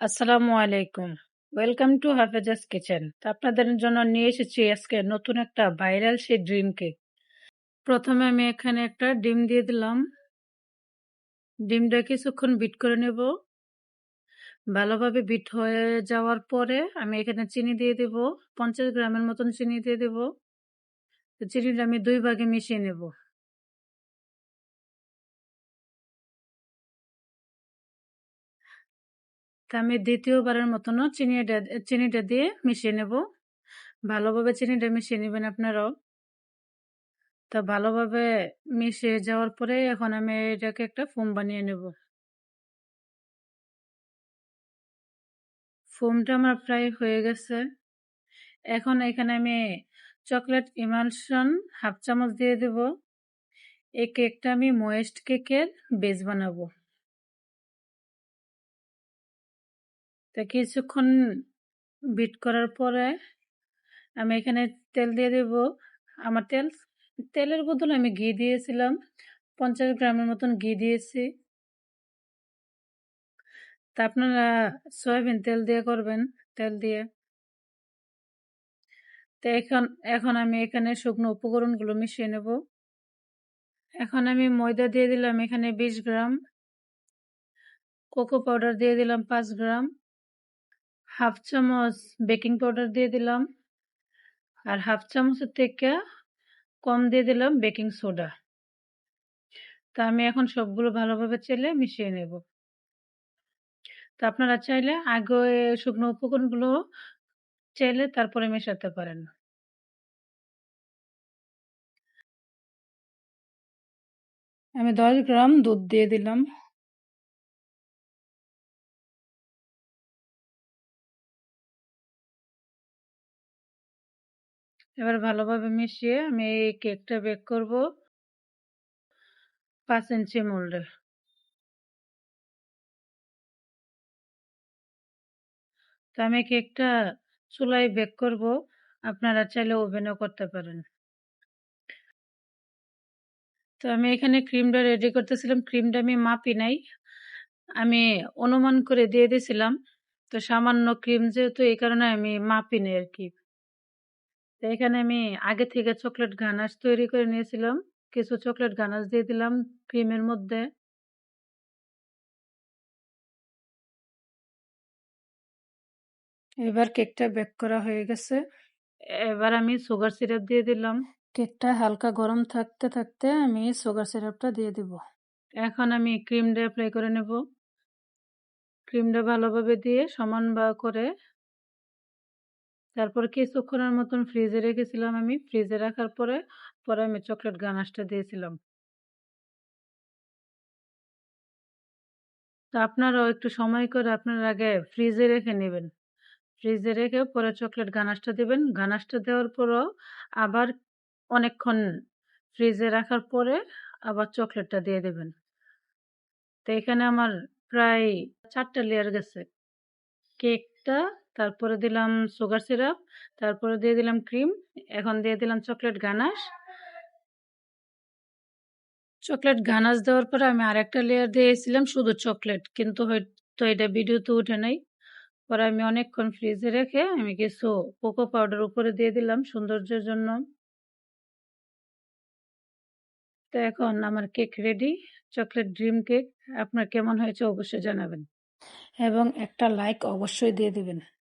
আসসালামু আলাইকুম। Welcome to হাফেজাস kitchen আপনাদের জন্য নিয়ে এসেছি আজকে নতুন একটা ভাইরাল সেই ড্রিম কেক প্রথমে আমি এখানে একটা ডিম দিয়ে দিলাম। ডিমটা কিছুক্ষণ বিট করে নেব। ভালোভাবে বিট হয়ে যাওয়ার পরে আমি এখানে চিনি দিয়ে দেব। পঞ্চাশ গ্রামের মতন চিনি দিয়ে দেব। চিনিটা আমি দুই ভাগে মিশিয়ে নেব। তা আমি দ্বিতীয়বারের মতনও চিনিটা চিনিটা দিয়ে মিশিয়ে নেব। ভালোভাবে চিনিটা মিশিয়ে নেবেন আপনারাও। তা ভালোভাবে মিশিয়ে যাওয়ার পরে এখন আমি এটাকে একটা ফোম বানিয়ে নেব। ফোমটা আমার প্রায় হয়ে গেছে। এখন এখানে আমি চকলেট ইমালশন হাফ চামচ দিয়ে দেব। এই কেকটা আমি ময়েস্ট কেকের বেস বানাবো। তা কিছুক্ষণ বিট করার পরে আমি এখানে তেল দিয়ে দেব। আমার তেল, তেলের বদলে আমি ঘি দিয়েছিলাম। পঞ্চাশ গ্রামের মতন ঘি দিয়েছি। তা আপনারা সয়াবিন তেল দিয়ে করবেন, তেল দিয়ে। তো এখন এখন আমি এখানে শুকনো উপকরণগুলো মিশিয়ে নেব। এখন আমি ময়দা দিয়ে দিলাম এখানে বিশ গ্রাম। কোকো পাউডার দিয়ে দিলাম পাঁচ গ্রাম। হাফ চামচ বেকিং পাউডার দিয়ে দিলাম। আর হাফ চামচের থেকে কম দিয়ে দিলাম বেকিং সোডা। তা আমি এখন সবগুলো ভালোভাবে চেলে মিশিয়ে নেব। তা আপনারা চাইলে আগে শুকনো উপকরণগুলো চাইলে তারপরে মেশাতে পারেন। আমি দশ গ্রাম দুধ দিয়ে দিলাম। এবার ভালোভাবে মিশিয়ে আমি এই কেকটা বেক করব পাঁচ ইঞ্চি মোল্ডে। তো আমি কেকটা চুলায় বেক করব, আপনারা চাইলে ওভেনও করতে পারেন। তো আমি এখানে ক্রিমটা রেডি করতেছিলাম, ক্রিমটা আমি মাপি নাই, আমি অনুমান করে দিয়ে দিয়েছিলাম তো সামান্য ক্রিম যেহেতু এই কারণে আমি মাপি আর কি। তো এখানে আমি আগে থেকে চকলেট গানাশ তৈরি করে নিয়েছিলাম। কিছু চকলেট গানাশ দিয়ে দিলাম ক্রিমের মধ্যে। এবার কেকটা বেক করা হয়ে গেছে। এবার আমি সুগার সিরাপ দিয়ে দিলাম। কেকটা হালকা গরম থাকতে থাকতে আমি সুগার সিরাপটা দিয়ে দিব। এখন আমি ক্রিমটা অ্যাপ্লাই করে নেব। ক্রিমটা ভালোভাবে দিয়ে সমান বা করে তারপর কিছুক্ষণের মতন ফ্রিজে রেখেছিলাম আমি। ফ্রিজে রাখার পরে পরে আমি চকলেট গানাশটা দিয়েছিলাম। তো আপনারাও একটু সময় করে আপনার আগে ফ্রিজে রেখে নেবেন। ফ্রিজে রেখে পরে চকলেট গানাশটা দেবেন। গানাশটা দেওয়ার পরও আবার অনেকক্ষণ ফ্রিজে রাখার পরে আবার চকলেটটা দিয়ে দেবেন। তো এখানে আমার প্রায় চারটা লেয়ার গেছে। কেকটা তারপরে দিলাম সুগার সিরাপ তারপরে দিয়ে দিলাম ক্রিম এখন দিয়ে দিলাম চকলেট গানাশ চকলেট গানাশ দেওয়ার পরে আমি আরেকটা লেয়ার দিয়েছিলাম শুধু চকলেট কিন্তু হয়তো এটা ভিডিওতে উঠে নাই। পরে আমি অনেকক্ষণ ফ্রিজে রেখে আমি কিছু কোকো পাউডার উপরে দিয়ে দিলাম সৌন্দর্যের জন্য। তো এখন আমার cake ready chocolate dream cake আপনার কেমন হয়েছে অবশ্যই জানাবেন। এবং একটা লাইক অবশ্যই দিয়ে দিবেন।